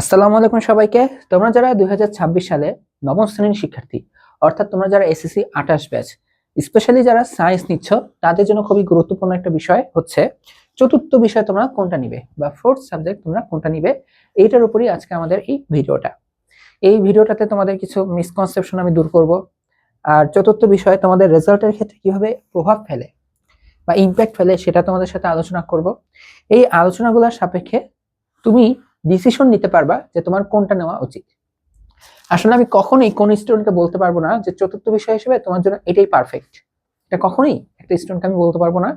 আসসালামু আলাইকুম সবাইকে। তোমরা যারা দু হাজার ছাব্বিশ সালে নবম শ্রেণির শিক্ষার্থী, অর্থাৎ তোমরা যারা এসএসসি আঠাশ ব্যাচ স্পেশালি যারা সায়েন্স নিচ্ছ, তাদের জন্য খুবই গুরুত্বপূর্ণ একটা বিষয় হচ্ছে, চতুর্থ বিষয় তোমরা কোনটা নিবে বা ফোর্থ সাবজেক্ট তোমরা কোনটা নিবে, এইটার উপরই আজকে আমাদের এই ভিডিওটা। এই ভিডিওটাতে তোমাদের কিছু মিসকনসেপশন আমি দূর করব। আর চতুর্থ বিষয়, তোমাদের রেজাল্টের ক্ষেত্রে কীভাবে প্রভাব ফেলে বা ইম্প্যাক্ট ফেলে সেটা তোমাদের সাথে আলোচনা করব। এই আলোচনাগুলোর সাপেক্ষে তুমি ডিসিশন নিতে পারবা যে তোমার কোনটা নেওয়া উচিত। আসলে আমি কখনোই কোন স্টুডেন্টকে বলতে পারব না যে চতুর্থ বিষয় হিসেবে তোমার জন্য এটাই পারফেক্ট এটা কখনোই একটা স্টুডেন্টকে আমি বলতে পারব না।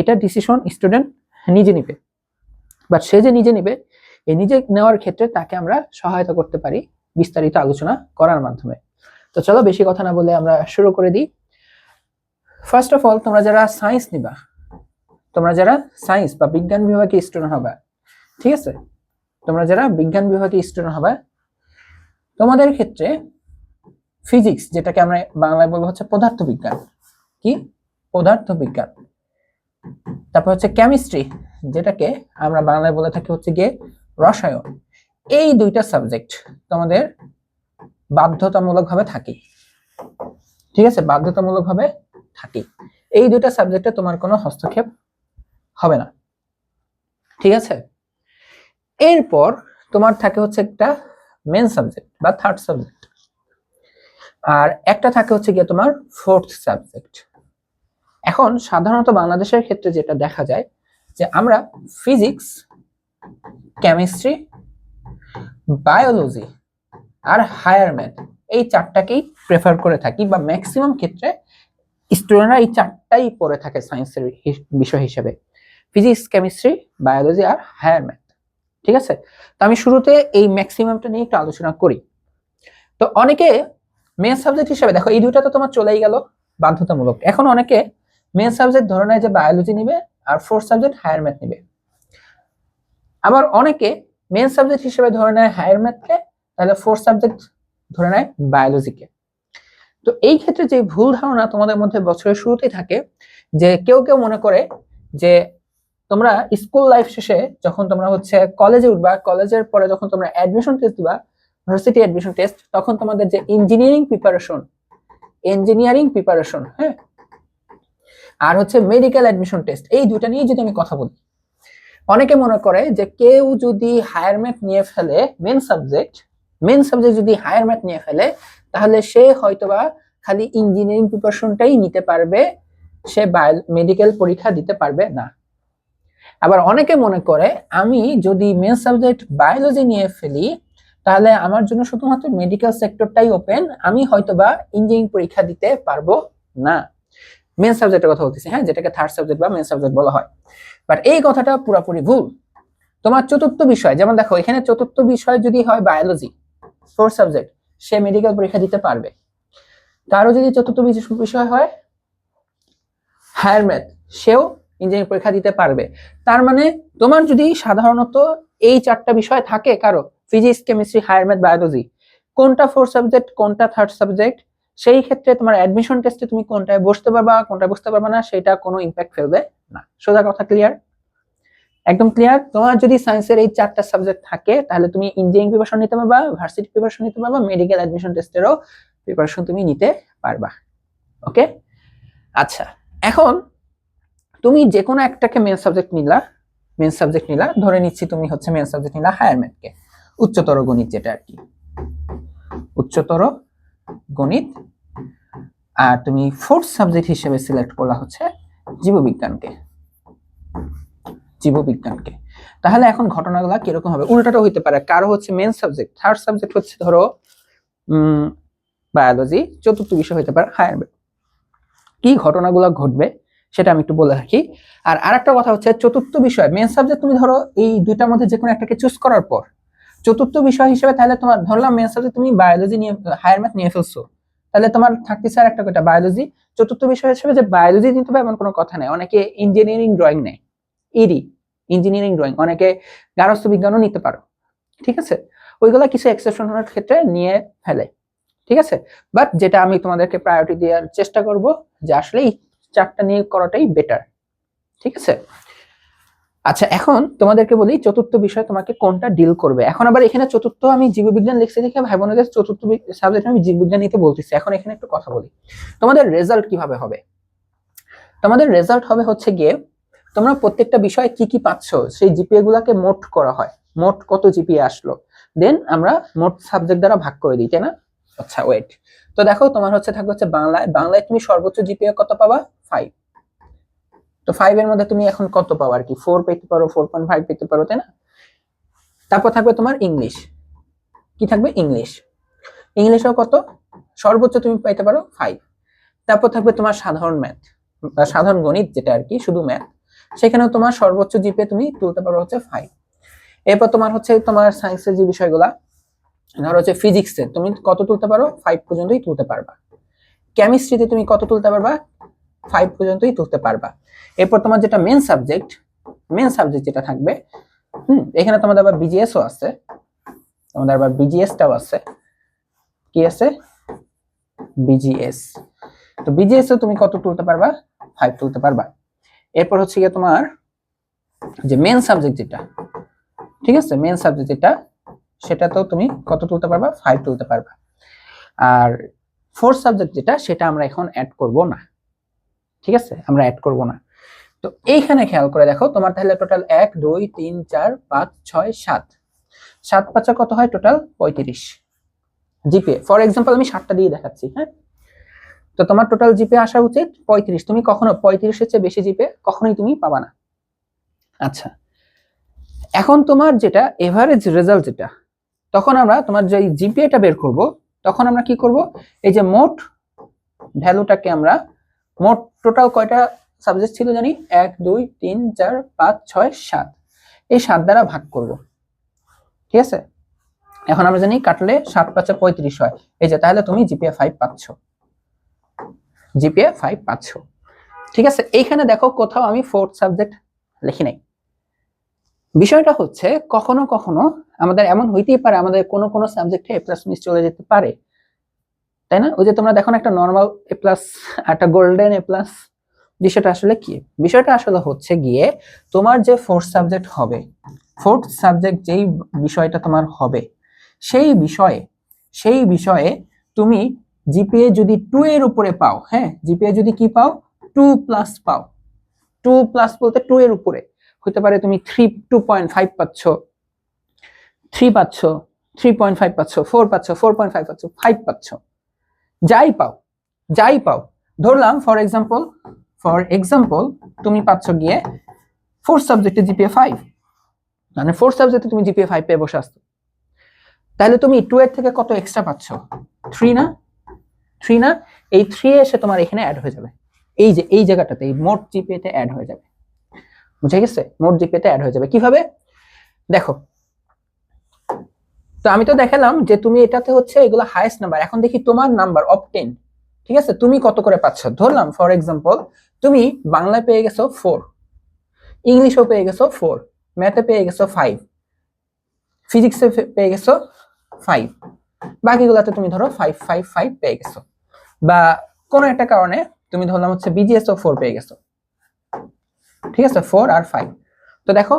এটা ডিসিশন স্টুডেন্ট নিজে নিবে। বাট সে যে নিজে নিবে এই নিজে নেওয়ার ক্ষেত্রে তাকে আমরা সহায়তা করতে পারি বিস্তারিত আলোচনা করার মাধ্যমে। তো চলো বেশি কথা না বলে আমরা শুরু করে দিই। ফার্স্ট অফ অল তোমরা যারা সায়েন্স নিবা, তোমরা যারা সায়েন্স বা বিজ্ঞান বিভাগে স্টুডেন্ট হবে, ঠিক আছে? তোমরা যারা বিজ্ঞান বিভাগে স্টুডেন্ট হবে, তোমাদের ক্ষেত্রে ফিজিক্স যেটাকে আমরা বাংলায় বলব হচ্ছে পদার্থ বিজ্ঞান কি? পদার্থ বিজ্ঞান তারপর হচ্ছে কেমিস্ট্রি যেটাকে আমরা বাংলায় বলে থাকি হচ্ছে গিয়ে রসায়ন। এই দুইটা সাবজেক্ট তোমাদের বাধ্যতামূলকভাবে থাকে ঠিক আছে? বাধ্যতামূলকভাবে থাকে এই দুইটা সাবজেক্টে তোমার কোনো হস্তক্ষেপ হবে না। ঠিক আছে? এরপর তোমার থাকে হচ্ছে একটা মেন সাবজেক্ট বা থার্ড সাবজেক্ট আর একটা থাকে হচ্ছে গিয়ে তোমার ফোর্থ সাবজেক্ট এখন সাধারণত বাংলাদেশের ক্ষেত্রে যেটা দেখা যায় যে আমরা ফিজিক্স কেমিস্ট্রি বায়োলজি আর হায়ার ম্যাথ এই চারটাকেই প্রেফার করে থাকি বা ম্যাক্সিমাম ক্ষেত্রে স্টুডেন্টরা এই চারটাই পড়ে থাকে সায়েন্সের বিষয় হিসেবে। ফিজিক্স কেমিস্ট্রি বায়োলজি আর হায়ার ম্যাথ ঠিক আছে? তো আমি শুরুতে এই ম্যাক্সিমামটা নিয়ে একটু আলোচনা করি। তো অনেকে মেন সাবজেক্ট হিসেবে, দেখো এই দুইটা তো তোমার চলেই গেল, বাধ্যতামূলক। এখন অনেকে মেন সাবজেক্ট ধরে নেয় যে বায়োলজি নিবে আর ফোর্থ সাবজেক্ট হায়ার ম্যাথ নিবে। আবার অনেকে মেন সাবজেক্ট হিসেবে ধরে নেয় হায়ার ম্যাথকে তাহলে ফোর্থ সাবজেক্ট ধরে নেয় বায়োলজিকে তো এই ক্ষেত্রে যে ভুল ধারণা তোমাদের মধ্যে বছরের শুরুতেই থাকে, যে কেউ কেউ মনে করে যে তোমরা স্কুল লাইফ শেষে যখন তোমরা হচ্ছে কলেজে উঠবা কলেজের পরে যখন তোমরা অ্যাডমিশন টেস্ট দিবা ভার্সিটি অ্যাডমিশন টেস্ট তখন তোমাদের যে ইঞ্জিনিয়ারিং প্রিপারেশন ইঞ্জিনিয়ারিং প্রিপারেশন হ্যাঁ? আর হচ্ছে মেডিকেল অ্যাডমিশন টেস্ট এই দুইটা নিয়ে যদি আমি কথা বলি। অনেকে মনে করে যে কেউ যদি হায়ার ম্যাথ নিয়ে ফেলে মেন সাবজেক্ট মেন সাবজেক্ট যদি হায়ার ম্যাথ নিয়ে ফেলে, তাহলে সে হয়তোবা খালি ইঞ্জিনিয়ারিং প্রিপারেশনটাই নিতে পারবে, সে মেডিকেল পরীক্ষা দিতে পারবে না। আবার অনেকে মনে করে, আমি যদি মেন সাবজেক্ট বায়োলজি নিয়ে ফেলি, তাহলে আমার জন্য শুধুমাত্র মেডিকেল সেক্টরটাই ওপেন আমি হয়তোবা ইঞ্জিনিয়ারিং পরীক্ষা দিতে পারব না। মেন সাবজেক্টের কথা বলতেছি হ্যাঁ যেটাকে থার্ড সাবজেক্ট বা মেন সাবজেক্ট বলা হয়। বাট এই কথাটা পুরোপুরি ভুল। তোমার চতুর্থ বিষয়, যেমন দেখো, এখানে চতুর্থ বিষয় যদি হয় বায়োলজি ফোর্থ সাবজেক্ট সে মেডিকেল পরীক্ষা দিতে পারবে। তারও যদি চতুর্থ বিষয় হয় হায়ার ম্যাথ সেও ইঞ্জিনিয়ারিং পরীক্ষা দিতে পারবে। তার মানে তোমার যদি সাধারণত এই চারটা বিষয় থাকে কারও physics chemistry higher math biology কোনটা ফোর্থ সাবজেক্ট কোনটা থার্ড সাবজেক্ট সেই ক্ষেত্রে তোমার অ্যাডমিশন টেস্টে তুমি কোনটায় বসতে পারবা, কোনটায় বসতে পারবা না, সেটা কোনো ইম্প্যাক্ট ফেলবে না। সোজা কথা ক্লিয়ার একদম ক্লিয়ার তোমার যদি সায়েন্সের এই চারটা সাবজেক্ট থাকে, তাহলে তুমি ইঞ্জিনিয়ারিং প্রিপারেশন নিতে পারবা ভার্সিটি প্রিপারেশন নিতে পারবা মেডিকেল অ্যাডমিশন টেস্টেরও প্রিপারেশন তুমি নিতে পারবা। ওকে আচ্ছা এখন তুমি যে কোনো একটাকে মেন সাবজেক্ট নিলা মেন সাবজেক্ট নিলা, ধরে নিচ্ছি তুমি হচ্ছে মেন সাবজেক্ট নিলা হায়ার ম্যাথকে উচ্চতর গণিত যেটা আর কি। উচ্চতর গণিত, আর তুমি ফোর্থ সাবজেক্ট হিসেবে সিলেক্ট করলা হচ্ছে জীববিজ্ঞানকে জীববিজ্ঞানকে তাহলে এখন ঘটনাগুলো কীরকম হবে? উল্টাটা হইতে পারে, কারও হচ্ছে মেন সাবজেক্ট থার্ড সাবজেক্ট হচ্ছে ধরো বায়োলজি চতুর্থ বিষয় হইতে পারে হায়ার কি ঘটনাগুলো ঘটবে? সেটা আমি একটু বলে রাখি। আর আরেকটা কথা হচ্ছে চতুর্থ বিষয় মেন সাবজেক্ট তুমি ধরো এই দুইটার মধ্যে যে কোনো একটাকে চুজ করার পর। চতুর্থ বিষয় হিসেবে তাহলে তোমার, ধরলাম মেন সাবজেক্ট তুমি বায়োলজি নিয়ে হায়ার ম্যাথ নিয়ে ফেলছো। তাহলে তোমার থাকতেছে আর একটা কথা বায়োলজি চতুর্থ বিষয় হিসেবে যে বায়োলজি নিতে হবে এমন কোনো কথা নেই। অনেকে ইঞ্জিনিয়ারিং ড্রয়িং নেয়। ইডি ইঞ্জিনিয়ারিং ড্রয়িং অনেকে গারস্থ বিজ্ঞানও নিতে পারো। ঠিক আছে? ওইগুলা কিছু এক্সেপশন এক্সেপশনের ক্ষেত্রে নিয়ে ফেলে। ঠিক আছে? বাট যেটা আমি তোমাদেরকে প্রায়োরিটি দেওয়ার চেষ্টা করব, যে আসলে চারটা নিয়ে করাটাই বেটার ঠিক আছে? আচ্ছা এখন তোমাদেরকে বলি চতুর্থ বিষয় তোমাকে কোনটা ডিল করবে। এখন আবার এখানে চতুর্থ আমি জীববিজ্ঞান লিখছি দেখে ভাই বোনেদের চতুর্থ সাবজেক্ট আমি জীববিজ্ঞান নিতে বলতেছি। এখন এখানে একটু কথা বলি। তোমাদের রেজাল্ট কীভাবে হবে? তোমাদের রেজাল্ট হবে হচ্ছে গিয়ে তোমরা প্রত্যেকটা বিষয়ে কি কি পাচ্ছ? সেই জিপিএ গুলাকে মোট করা হয়। মোট কত জিপিএ আসলো? দেন আমরা মোট সাবজেক্ট দ্বারা ভাগ করে দিই, তাই না? আচ্ছা ওয়েট তো দেখো, তোমার হচ্ছে থাকবে হচ্ছে বাংলায়। বাংলায় তুমি সর্বোচ্চ জিপিএ কত পাবা? ফাইভ তো ফাইভ এর মধ্যে তুমি এখন কত পাও আর কি? ফোর পেতে পারো ফোর পয়েন্ট ফাইভ পেতে পারো, তাই না? তারপর থাকবে তোমার ইংলিশ কি থাকবে? ইংলিশ ইংলিশেও কত? সর্বোচ্চ তুমি পাইতে পারো ফাইভ তারপর থাকবে তোমার সাধারণ ম্যাথ বা সাধারণ গণিত যেটা আর কি, শুধু ম্যাথ সেখানেও তোমার সর্বোচ্চ জিপে তুমি তুলতে পারো হচ্ছে ফাইভ এরপর তোমার হচ্ছে তোমার সায়েন্সের যে বিষয়গুলা, ধরো হচ্ছে ফিজিক্সে তুমি কত তুলতে পারো? ফাইভ পর্যন্তই তুলতে পারবা। কেমিস্ট্রিতে তুমি কত তুলতে পারবা? ফাইভ পর্যন্তই তুলতে পারবা। এরপর তোমার যেটা মেন সাবজেক্ট মেন সাবজেক্ট যেটা থাকবে, হুম, এখানে তোমাদের আবার বিজিএসও আছে। তোমাদের আবার বিজিএসটাও আছে। কি আছে? বিজিএস তো বিজিএস এ তুমি কত তুলতে পারবা? ফাইভ তুলতে পারবা। এরপর হচ্ছে গিয়ে তোমার যে মেন সাবজেক্ট যেটা, ঠিক আছে? মেন সাবজেক্ট যেটা সেটা তো তুমি কত তুলতে পারবা? ফাইভ তুলতে পারবা। আর ফোর্থ সাবজেক্ট যেটা, সেটা আমরা এখন অ্যাড করব না। ঠিক আছে? আমরা অ্যাড করব না। তো এইখানে খেয়াল করে দেখো, তোমার তাহলে টোটাল এক, দুই, তিন, চার, পাঁচ, ছয়, সাত। সাত পাঁচা কত হয় টোটাল পঁয়ত্রিশ। জিপে ফর এক্সাম্পল আমি সাতটা দিয়ে দেখাচ্ছি হ্যাঁ? তো তোমার টোটাল জিপে আসা উচিত পঁয়ত্রিশ। তুমি কখনো পঁয়ত্রিশের চেয়ে বেশি জিপে কখনোই তুমি পাবা না। আচ্ছা। এখন তোমার যেটা এভারেজ রেজাল্ট যেটা, তখন আমরা তোমার যে জিপিএটা বের করব, তখন আমরা কি করব? এই যে মোট ভ্যালুটাকে আমরা মোট টোটাল কয়টা সাবজেক্ট ছিল জানি? এক, দুই, তিন, চার, পাঁচ, ছয়, সাত। এই সাত দ্বারা ভাগ করব। ঠিক আছে? এখন আমরা জানি কাটলে সাত পাঁচে পঁয়ত্রিশ হয়। এই যে, তাহলে তুমি জিপিএ ফাইভ পাচ্ছ। জিপিএ ফাইভ পাচ্ছ। ঠিক আছে? এইখানে দেখো কোথাও আমি ফোর্থ সাবজেক্ট লিখি নাই। বিষয়টা হচ্ছে কখনো কখনো আমাদের এমন হইতেই পারে, আমাদের কোনো কোনো সাবজেক্টে এ প্লাস মিস চলে যেতে পারে। তাই না? ওই যে তোমরা দেখো একটা নর্মাল এ প্লাস একটা গোল্ডেন এ প্লাস বিষয়টা আসলে কি? বিষয়টা আসলে হচ্ছে গিয়ে তোমার যে ফোর্থ সাবজেক্ট হবে ফোর্থ সাবজেক্ট যেই বিষয়টা তোমার হবে, সেই বিষয়ে সেই বিষয়ে তুমি জিপিএ যদি টু এর উপরে পাও হ্যাঁ? জিপিএ যদি কি পাও? টু প্লাস পাও। টু প্লাস বলতে টু এর উপরে। হতে পারে তুমি থ্রি টু পয়েন্ট ফাইভ পাচ্ছ। থ্রি পাচ্ছ থ্রি পয়েন্ট ফাইভ পাচ্ছ ফোর পাচ্ছ ফোর পয়েন্ট ফাইভ পাচ্ছ ফাইভ পাচ্ছ। যাই পাও যাই পাও। ধরলাম ফর এক্সাম্পল ফর এক্সাম্পল তুমি পাচ্ছ গিয়ে ফোর্থ সাবজেক্টে জিপিএ ফাইভ মানে ফোর্থ সাবজেক্টে তুমি জিপিএ ফাইভ পেয়ে বসে আসতো তাহলে তুমি টু এর থেকে কত এক্সট্রা পাচ্ছ? থ্রি না? থ্রি না? এই থ্রি এসে তোমার এখানে অ্যাড হয়ে যাবে। এই যে, এই জায়গাটাতে এই মোট জিপিএতে অ্যাড হয়ে যাবে। বুঝে গেছে? মোট জিপিএতে অ্যাড হয়ে যাবে। কীভাবে? দেখো তো আমি তো দেখালাম যে তুমি এটাতে হচ্ছে এগুলো হাইয়েস্ট নাম্বার এখন দেখি তোমার নাম্বার অফ টেন ঠিক আছে? তুমি কত করে পাচ্ছ? ধরলাম ফর এক্সাম্পল তুমি বাংলায় পেয়ে গেছো ফোর ইংলিশও পেয়ে গেছো ফোর ম্যাথে পেয়ে গেছো ফাইভ ফিজিক্সে পেয়ে গেছো ফাইভ বাকিগুলোতে তুমি ধরো ফাইভ ফাইভ ফাইভ পেয়ে গেছো। বা কোনো একটা কারণে তুমি ধরলাম হচ্ছে বিজিএসও ফোর পেয়ে গেছো। ঠিক আছে? ফোর আর ফাইভ তো দেখো,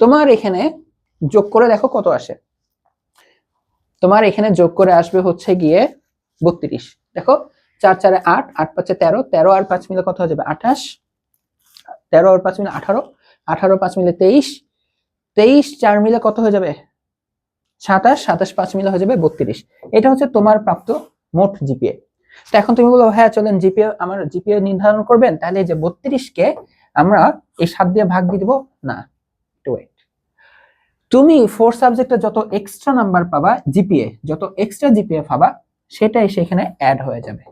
তোমার এখানে যোগ করে দেখো কত আসে। তোমার এখানে যোগ করে আসবে হচ্ছে গিয়ে বত্রিশ। দেখো, চার, চারে আট আট, পাঁচে তেরো তেরো আর পাঁচ মিলে কত হয়ে যাবে? আঠাশ। তেরো আর পাঁচ মিলে আঠারো আঠারো পাঁচ মিলে তেইশ তেইশ, চার মিলে কত হয়ে যাবে? সাতাশ সাতাশ, পাঁচ মিলে হয়ে যাবে বত্রিশ। এটা হচ্ছে তোমার প্রাপ্ত মোট জিপিএ। তো এখন তুমি বলো হ্যাঁ চলেন জিপিএ, আমার জিপিএ নির্ধারণ করবেন, তাহলে যে বত্রিশকে আমরা এই সাত দিয়ে ভাগ দিয়ে দিব? না। তুমি ফোর সাবজেক্টে যত এক্সট্রা নাম্বার পাবা জিপিএ যত এক্সট্রা জিপিএ পাবা, সেটাই সেখানে অ্যাড হয়ে যাবে।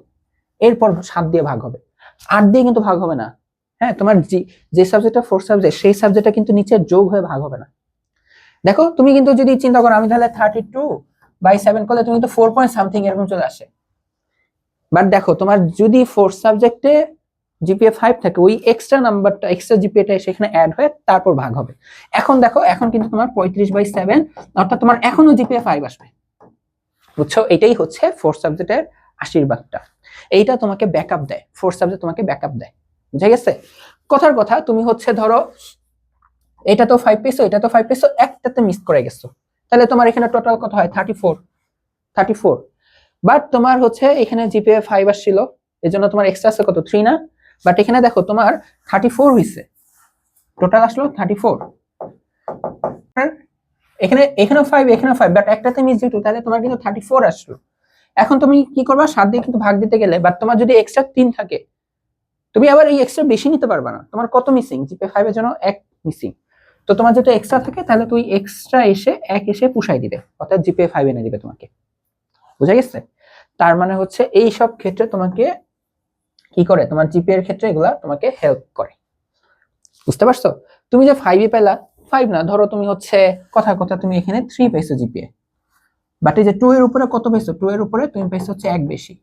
এরপর সাত দিয়ে ভাগ হবে। আট দিয়ে কিন্তু ভাগ হবে না। হ্যাঁ তোমার জি যে সাবজেক্টটা ফোর সাবজেক্ট সেই সাবজেক্টটা কিন্তু নিচে যোগ হয়ে ভাগ হবে না। দেখো, তুমি কিন্তু যদি চিন্তা করো, আমি তাহলে থার্টি টু বাই সেভেন করলে তুমি তো ফোর পয়েন্ট সামথিং এরকম চলে আসে। বাট দেখো, তোমার যদি ফোর সাবজেক্টে জিপিএ ফাইভ থাকে, ওই এক্সট্রা নাম্বারটা এক্সট্রা জিপিএটা সেখানে অ্যাড হয়ে তারপর ভাগ হবে। এখন দেখো, এখন কিন্তু তোমার পঁয়ত্রিশ বাই সেভেন অর্থাৎ তোমার এখনও জিপিএ ফাইভ আসবে। বুঝছ? এটাই হচ্ছে ফোর্থ সাবজেক্টের আশীর্বাদটা। এইটা তোমাকে ব্যাকআপ দেয় ফোর্থ সাবজেক্ট তোমাকে ব্যাকআপ দেয়। বুঝে গেছে? কথার কথা, তুমি হচ্ছে ধরো, এটা তো ফাইভ পেয়েছ, এটা তো ফাইভ পেয়েছ, একটাতে মিস করে গেছো। তাহলে তোমার এখানে টোটাল কত হয়? Thirty four thirty four but তোমার হচ্ছে এখানে জিপিএ ফাইভ আসছিল এই জন্য তোমার এক্সট্রা আছে কত? থ্রি না? বাট এখানে দেখো তোমার থার্টি ফোর হয়েছে টোটাল আসলো থার্টি ফোর এখানে, এখানেও ফাইভ এখানেও ফাইভ বাট একটাতে মিস যেহেতু তাহলে তোমার কিন্তু থার্টি ফোর আসলো। এখন তুমি কি করবা? সাত দিয়ে কিন্তু ভাগ দিতে গেলে বাট তোমার যদি এক্সট্রা তিন থাকে, তুমি আবার এই এক্সট্রা বেশি নিতে পারবে না। তোমার কত মিসিং জিপে ফাইভ এর জন্য এক মিসিং তো তোমার যদি এক্সট্রা থাকে, তাহলে তুই এক্সট্রা এসে এক এসে পুষাই দিবে। অর্থাৎ জিপে ফাইভ এনে দিবে তোমাকে। বুঝা গেছে? তার মানে হচ্ছে এই সব ক্ষেত্রে তোমাকে কি করে? তোমার জিপে এর ক্ষেত্রে এগুলা তোমাকে হেল্প করে। বুঝতে পারছ? তুমি যে ফাইভে পেলা ফাইভ না, ধরো তুমি হচ্ছে, কথা কথা তুমি এখানে থ্রি পেয়েছ জিপিএ বাট এই যে টু এর উপরে কত পেয়েছ? টু এর উপরে তুমি পেয়েছ হচ্ছে এক বেশি।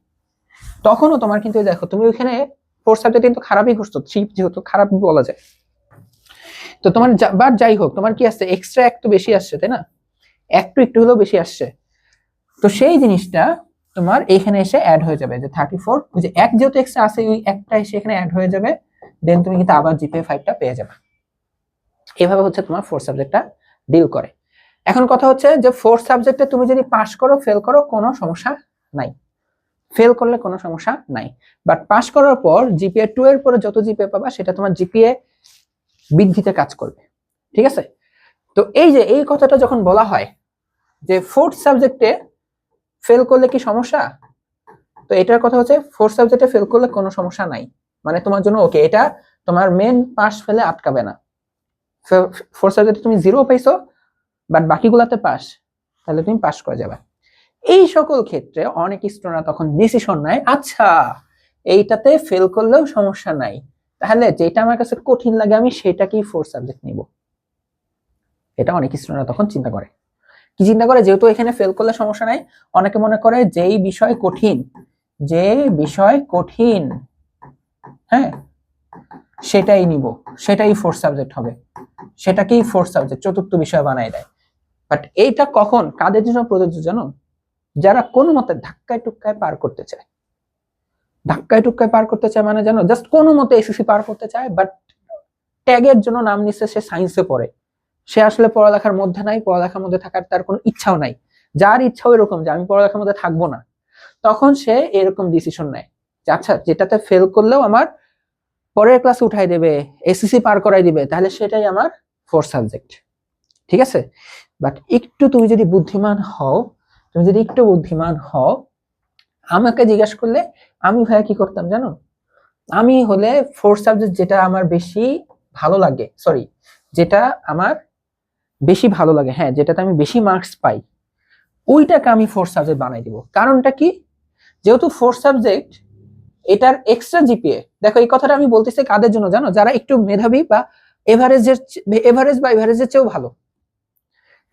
তখনও তোমার কিন্তু দেখো, তুমি ওইখানে ফোর সাবজেক্ট কিন্তু খারাপই করছ থ্রি যেহেতু খারাপ বলা যায়। তো তোমার বাট যাই হোক, তোমার কি আসছে? এক্সট্রা একটু বেশি আসছে, তাই না? একটু একটু হলেও বেশি আসছে। তো সেই জিনিসটা তোমার এখানে এসে অ্যাড হয়ে যাবে যে থার্টি ফোর ওই যে এক যেহেতু এক্সট্রা আছে, ওই একটা এসে এখানে অ্যাড হয়ে যাবে দেন তুমি কিন্তু আবার জিপে ফাইভটা পেয়ে যাবে। এভাবে হচ্ছে তোমার ফোর সাবজেক্টটা ডিল করে। এখন কথা হচ্ছে যে ফোর সাবজেক্টে তুমি যদি পাশ করো ফেল করো, কোনো সমস্যা নাই। ফেল করলে কোনো সমস্যা নাই। বাট পাশ করার পর জিপিএ টু এর পরে যত জিপিএ পাবা, সেটা তোমার জিপিএ বৃদ্ধিতে কাজ করবে। ঠিক আছে? তো এই যে এই কথাটা যখন বলা হয় যে ফোর্থ সাবজেক্টে ফেল করলে কি সমস্যা? তো এটার কথা হচ্ছে ফোর্থ সাবজেক্টে ফেল করলে কোনো সমস্যা নাই। মানে তোমার জন্য ওকে এটা তোমার মেন পাস ফেলে আটকাবে না। ফোর্থ সাবজেক্টে তুমি জিরো পাইছো বাট বাকিগুলাতে পাস তাহলে তুমি পাস করে যাবে। এই সকল ক্ষেত্রে অনেক স্টুডেন্টরা তখন ডিসিশন নেয় আচ্ছা এইটাতে ফেল করলেও সমস্যা নাই। তাহলে যেটা আমার কাছে কঠিন লাগে, আমি সেটাকেই ফোর সাবজেক্ট নিব। এটা অনেক স্টুডেন্টরা তখন চিন্তা করে। কি চিন্তা করে? যেহেতু এখানে ফেল করলে সমস্যা নাই। অনেকে মনে করে যেই বিষয় কঠিন, যে বিষয় কঠিন হ্যাঁ সেটাই নিব, সেটাই ফোর্থ সাবজেক্ট হবে। সেটাকেই ফোর্থ সাবজেক্ট চতুর্থ বিষয় বানাই দেয়। বাট এইটা কখন? কাদের জন্য প্রযোজ্য জানো? যারা কোনো মতে ধাক্কায় টুক্কায় পার করতে চায়। ধাক্কায় টুক্কায় পার করতে চায় মানে জানো? জাস্ট কোনো মতে এসএসসি পার করতে চায় বাট ট্যাগের জন্য নাম নিচ্ছে সে সায়েন্সে পড়ে। সে আসলে পড়ালেখার মধ্যে নাই, পড়ালেখার মধ্যে থাকার তার কোনো ইচ্ছাও নাই। যার ইচ্ছাও এরকম যে আমি পড়ালেখার মধ্যে থাকব না। তখন সে এরকম ডিসিশন নেয় যে আচ্ছা যেটাতে ফেল করলেও আমার পরের ক্লাসে উঠাই দেবে এসএসসি পার করাই দিবে, তাহলে সেটাই আমার ফোর্থ সাবজেক্ট ঠিক আছে? বাট একটু তুমি যদি বুদ্ধিমান হও, তুমি যদি একটু বুদ্ধিমান হও, আমাকে জিজ্ঞাসা করলে আমি ভাইয়া কি করতাম জানো? আমি হলে ফোর্থ সাবজেক্ট যেটা আমার বেশি ভালো লাগে সরি যেটা আমার বেশি ভালো লাগে। হ্যাঁ যেটাতে আমি বেশি মার্কস পাই, ওইটাকে আমি ফোর্থ সাবজেক্ট বানাই দিব। কারণটা কি? যেহেতু ফোর্থ সাবজেক্ট এটার এক্সট্রা জিপিএ দেখো এই কথাটা আমি বলতেছি কাদের জন্য জানো? যারা একটু মেধাবী বা এভারেজের এভারেজ বা এভারেজের চেয়েও ভালো।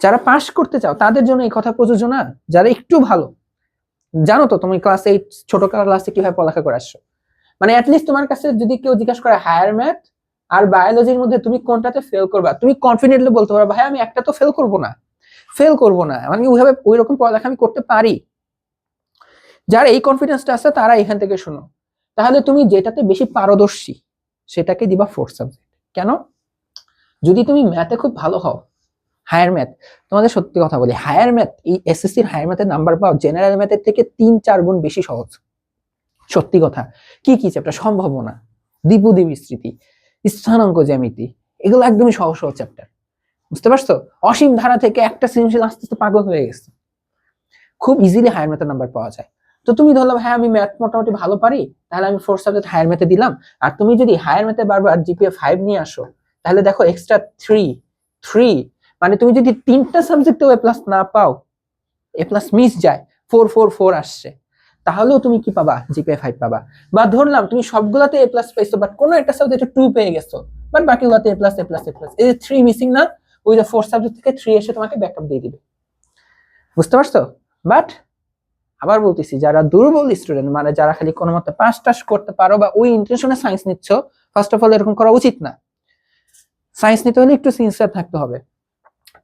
যারা পাশ করতে চাও, তাদের জন্য এই কথা প্রযোজ্য না। যারা একটু ভালো, জানো তো তুমি ক্লাস এইট ছোট ক্লাসে কীভাবে পড়ালেখা করে আসছো? মানে অ্যাটলিস্ট তোমার কাছে যদি কেউ জিজ্ঞাসা করে হায়ার ম্যাথ আর বায়োলজির মধ্যে তুমি কোনটাতে ফেল করবা? তুমি কনফিডেন্টলি বলতে পারো, ভাই, আমি একটা তো ফেল করব না। ফেল করব না। আমি ওইভাবে ওই রকম পড়ালেখা আমি করতে পারি? যার এই কনফিডেন্সটা আছে, তারা এখান থেকে শোনো। তাহলে তুমি যেটাতে বেশি পারদর্শী, সেটাকে দিবা ফোর্থ সাবজেক্ট কেন? যদি তুমি ম্যাথে খুব ভালো হও হায়ার ম্যাথ তোমাদের সত্যি কথা বলি হায়ার ম্যাথ এই এসএসসির হায়ার ম্যাথের নাম্বার পাও জেনারেল ম্যাথের থেকে তিন চার গুণ বেশি সহজ। সত্যি কথা। কি কি চ্যাপ্টার সম্ভাবনা। দ্বিপুদি বিস্তৃতি। স্থানাঙ্ক জ্যামিতি, এগুলো একদমই সহজ সহজ চ্যাপ্টার বুঝতে পারছ? অসীম ধারা থেকে একটা সৃজনশীল আস্তে আস্তে পাগল হয়ে গেছে। খুব ইজিলি হায়ার ম্যাথের নাম্বার পাওয়া যায়। তো তুমি ধরলাম হ্যাঁ আমি ম্যাথ মোটামুটি ভালো পারি, তাহলে আমি ফোর্থ সাবজেক্ট হায়ার ম্যাথে দিলাম। আর তুমি যদি হায়ার ম্যাথে বারবার জিপিএ ফাইভ নিয়ে আসো, তাহলে দেখো এক্সট্রা থ্রি থ্রি মানে তুমি যদি তিনটা সাবজেক্টেও এ প্লাস না পাও এ প্লাস মিস যায় ফোর ফোর ফোর আসছে। তাহলেও তুমি কি পাবা? জিপিএ ফাইভ পাবা। বা ধরলাম, তুমি সবগুলাতে এ প্লাস পাইছো বাট কোনো একটা সাবজেক্টে টু পেয়ে গেছো। But বাকিগুলোতে A plus A plus A plus এই যে থ্রি মিসিং না, ওই যে ফোর সাবজেক্ট থেকে থ্রি এসে তোমাকে ব্যাকআপ দিয়ে দিবে। বুঝতে পারছ? বাট আবার বলতেছি, যারা দুর্বল স্টুডেন্ট মানে যারা খালি কোনো মতে পাস টাস করতে পারো বা ওই ইন্টেনশনে সায়েন্স নিচ্ছ ফার্স্ট অফ অল এরকম করা উচিত না। সায়েন্স নিতে হলে একটু সিনসিয়ার থাকতে হবে।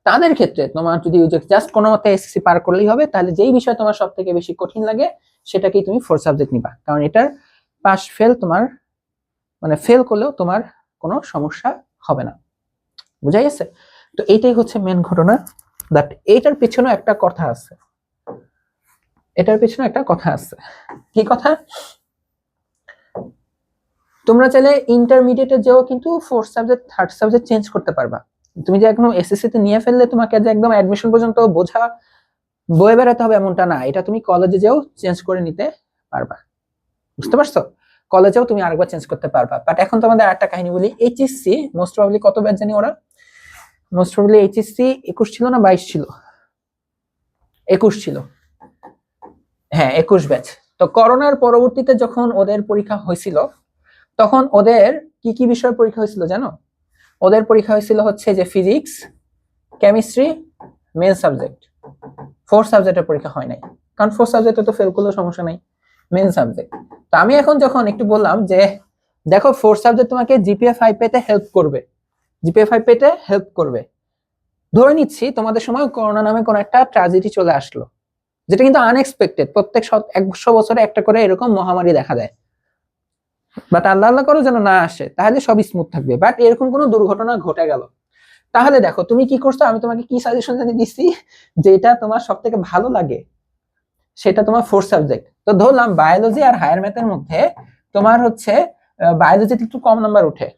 তাদের ক্ষেত্রে তোমার যদি জাস্ট কোনো মতে এসএসসি পার করলেই হবে, তাহলে যেই বিষয় তোমার সব থেকে বেশি কঠিন লাগে, সেটাকেই তুমি ফোর সাবজেক্ট নিবা। কারণ এটার পাস ফেল তোমার মানে ফেল করলেও তোমার কোনো সমস্যা হবে না। বুঝাই গেছে? তো এইটাই হচ্ছে মেন ঘটনা। দ্যাট এইটার পিছনে একটা কথা আছে। এটার পিছনে একটা কথা আছে। কি কথা? তোমরা চাইলে ইন্টারমিডিয়েটে যেও কিন্তু fourth subject third subject change করতে পারবা। তুমি যে একদম এসএসসি তে নিয়ে ফেললে তোমাকে যে একদম অ্যাডমিশন পর্যন্ত বোঝা বয়ে বেড়াতে হবে এমনটা না। এটা তুমি কলেজে যেও চেঞ্জ করে নিতে পারবা। বুঝতে পারছ? কলেজেও তুমি আরেকবার চেঞ্জ করতে পারবা। বাট এখন তোমাদের আরেকটা কাহিনী বলি। এইচএসসি মোস্ট প্রবাবলি কত ব্যাচ জানি ওরা? মোস্ট প্রবাবলি এইচএসসি একুশ ছিল না বাইশ ছিল? একুশ ছিল। হ্যাঁ একুশ ব্যাচ তো করোনার পরবর্তীতে যখন ওদের পরীক্ষা হয়েছিল, তখন ওদের কি কি বিষয়ের পরীক্ষা হয়েছিল জানো? ওদের পরীক্ষা হয়েছিল হচ্ছে যে physics chemistry main subject four সাবজেক্টের পরীক্ষা হয় নাই। কারণ ফোর সাবজেক্টে তো ফেল করলেও সমস্যা নাই। মেন সাবজেক্ট তো আমি এখন যখন একটু বললাম যে, দেখো ফোর সাবজেক্ট তোমাকে জিপিএ ফাইভ পেতে হেল্প করবে। জিপিএ ফাইভ পেতে হেল্প করবে। ধরে নিচ্ছি তোমাদের সময় করোনা নামে কোনো একটা ট্র্যাজেডি চলে আসলো। যেটা কিন্তু আনএক্সপেক্টেড প্রত্যেক একশো বছরে একটা করে এরকম মহামারী দেখা দেয়। বাট আল্লাহ আল্লাহ করো যেন না আসে, তাহলে সব স্মুথ থাকবে। বাট এরকম কোনো দুর্ঘটনা ঘটে গেল। তাহলে দেখো, তুমি কি করছ? আমি তোমাকে কি সাজেশন জানিয়ে দিচ্ছি যেটা তোমার সব থেকে ভালো লাগে, সেটা তোমার ফোর্থ সাবজেক্ট তো ধরলাম বায়োলজি আর হায়ার ম্যাথের মধ্যে তোমার হচ্ছে বায়োলজিতে একটু কম নাম্বার উঠে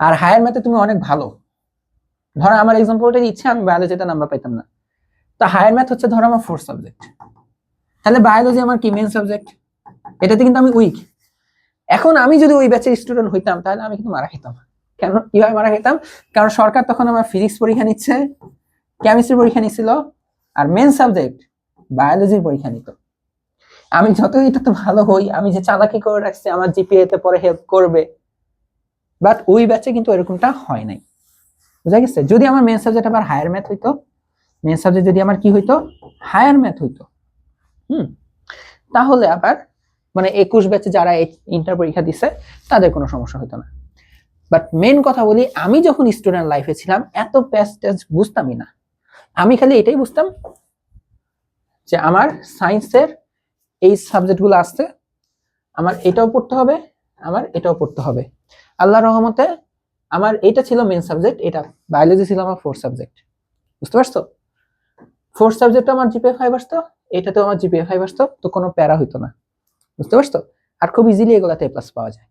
আর হায়ার ম্যাথে তুমি অনেক ভালো। ধরো, আমার এক্সাম্পলটা ইচ্ছে, আমি বায়োলজিতে নাম্বার পাইতাম না। তো হায়ার ম্যাথ হচ্ছে, ধরো, আমার ফোর্থ সাবজেক্ট তাহলে বায়োলজি আমার কি মেন সাবজেক্ট এটাতে কিন্তু আমি উইক এখন আমি যদি ওই ব্যাচের স্টুডেন্ট হইতাম, তাহলে আমি কিন্তু মারা খেতাম। কেন? কীভাবে মারা খেতাম? কারণ সরকার তখন আমার ফিজিক্স পরীক্ষা নিচ্ছে কেমিস্ট্রি পরীক্ষা নিচ্ছিল আর মেন সাবজেক্ট বায়োলজির পরীক্ষা নিত। আমি যতই এটাতে ভালো হই, আমি যে চালাকি করে রাখছি, আমার জিপিএ তে পরে হেল্প করবে বাট ওই ব্যাচে কিন্তু এরকমটা হয় নাই। বুঝা গেছে? যদি আমার মেন সাবজেক্ট আবার হায়ার ম্যাথ হইতো মেন সাবজেক্ট যদি আমার কি হইতো? হায়ার ম্যাথ হইতো। হুম? তাহলে আবার মানে একুশ ব্যাচে যারা ইন্টার পরীক্ষা দিছে, তাদের কোনো সমস্যা হতো না। বাট মেন কথা বলি, আমি যখন স্টুডেন্ট লাইফে ছিলাম, এত প্যাস বুঝতামই না। আমি খালি এটাই বুঝতাম যে আমার সায়েন্সের এই সাবজেক্টগুলো আসছে আমার এটাও পড়তে হবে, আমার এটাও পড়তে হবে। আল্লাহ রহমতে আমার এটা ছিল মেন সাবজেক্ট এটা বায়োলজি ছিল আমার ফোর্থ সাবজেক্ট বুঝতে পারছ? ফোর্থ সাবজেক্টও আমার জিপিএ ফাইভ আসতো, এটাতেও আমার জিপিএ ফাইভ আসতো, তো কোনো প্যারা হইতো না। বুঝতে পারছ? আর খুব ইজিলি এগুলাতে এ প্লাস পাওয়া যায়।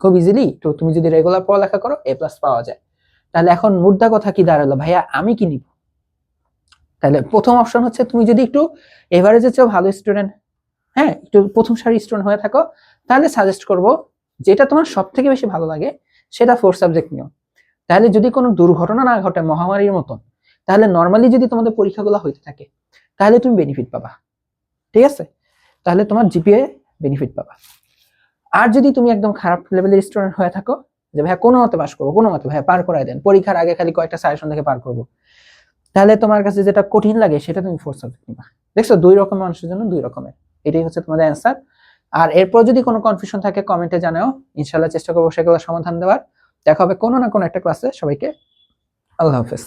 খুব ইজিলি তো তুমি যদি রেগুলার পড়ালেখা করো এ প্লাস পাওয়া যায়। তাহলে এখন মুদ্রা কথা কি দাঁড়াল? ভাইয়া, আমি কি নিব? তাহলে প্রথম অপশন হচ্ছে তুমি যদি একটু এভারেজের চেয়েও ভালো স্টুডেন্ট হ্যাঁ একটু প্রথম সারি স্টুডেন্ট হয়ে থাকো, তাহলে সাজেস্ট করব যেটা তোমার সব থেকে বেশি ভালো লাগে, সেটা ফোর সাবজেক্ট নিও। তাহলে যদি কোনো দুর্ঘটনা না ঘটে মহামারীর মতন, তাহলে নর্মালি যদি তোমাদের পরীক্ষাগুলো হইতে থাকে, তাহলে তুমি বেনিফিট পাবা। ঠিক আছে? তাহলে তোমার জিপিএ বেনিফিট পাবা। আর যদি তুমি একদম খারাপ লেভেলের স্টুডেন্ট হয়ে থাকো, যে ভাইয়া কোনো মতে পাস করব, কোনো মতে ভাইয়া পার করাই দেন, পরীক্ষার আগে খালি কয়েকটা সাজেশন থেকে পার করব, তাহলে তোমার কাছে যেটা কঠিন লাগে সেটা তুমি ফোর সাবজেক্ট নিবা। দেখছ, দুই রকম মানুষের জন্য দুই রকমের। এটাই হচ্ছে তোমাদের অ্যান্সার আর এরপর যদি কোনো কনফিউশন থাকে কমেন্টে জানাও। ইনশাল্লাহ চেষ্টা করব সেগুলো সমাধান দেওয়ার। দেখা হবে কোনো না কোনো একটা ক্লাসে সবাইকে আল্লাহ হাফেজ।